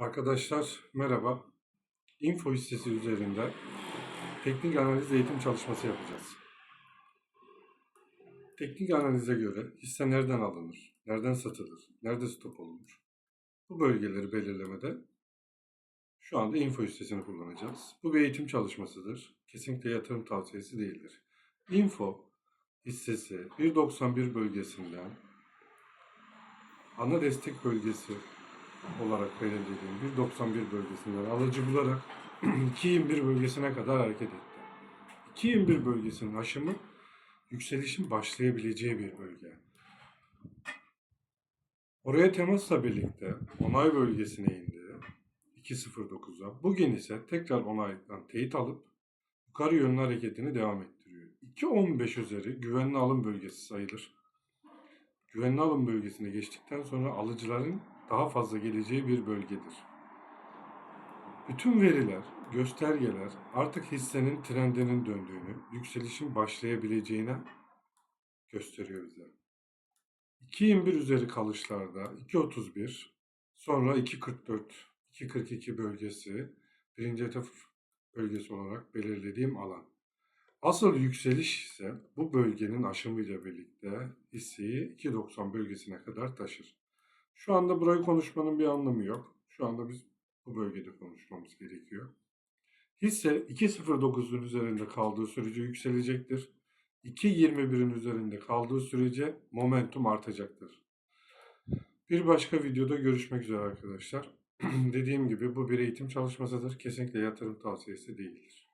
Arkadaşlar merhaba. Info hissesi üzerinde teknik analiz eğitim çalışması yapacağız. Teknik analize göre hisse nereden alınır, nereden satılır, nerede stop olunur? Bu bölgeleri belirlemede şu anda info hissesini kullanacağız. Bu bir eğitim çalışmasıdır. Kesinlikle yatırım tavsiyesi değildir. Info hissesi 1.91 bölgesinden ana destek bölgesi olarak belirlediğim 1.91 bölgesinden alıcı bularak 2.21 bölgesine kadar hareket etti. 2.21 bölgesinin aşımı yükselişin başlayabileceği bir bölge. Oraya temasla birlikte onay bölgesine indi 2.09'a. Bugün ise tekrar onaydan teyit alıp yukarı yönlü hareketini devam ettiriyor. 2.15 üzeri güvenli alım bölgesi sayılır. Güvenli alım bölgesine geçtikten sonra alıcıların daha fazla geleceği bir bölgedir. Bütün veriler, göstergeler artık hissenin trendinin döndüğünü, yükselişin başlayabileceğine gösteriyor bize. 2.21 üzeri kalışlarda 2.31, sonra 2.44, 2.42 bölgesi birinci etap bölgesi olarak belirlediğim alan. Asıl yükseliş ise bu bölgenin aşımıyla birlikte hisseyi 2.90 bölgesine kadar taşır. Şu anda burayı konuşmanın bir anlamı yok. Şu anda biz bu bölgede konuşmamız gerekiyor. Hisse 2.09'un üzerinde kaldığı sürece yükselecektir. 2.21'in üzerinde kaldığı sürece momentum artacaktır. Bir başka videoda görüşmek üzere arkadaşlar. Dediğim gibi bu bir eğitim çalışmasıdır. Kesinlikle yatırım tavsiyesi değildir.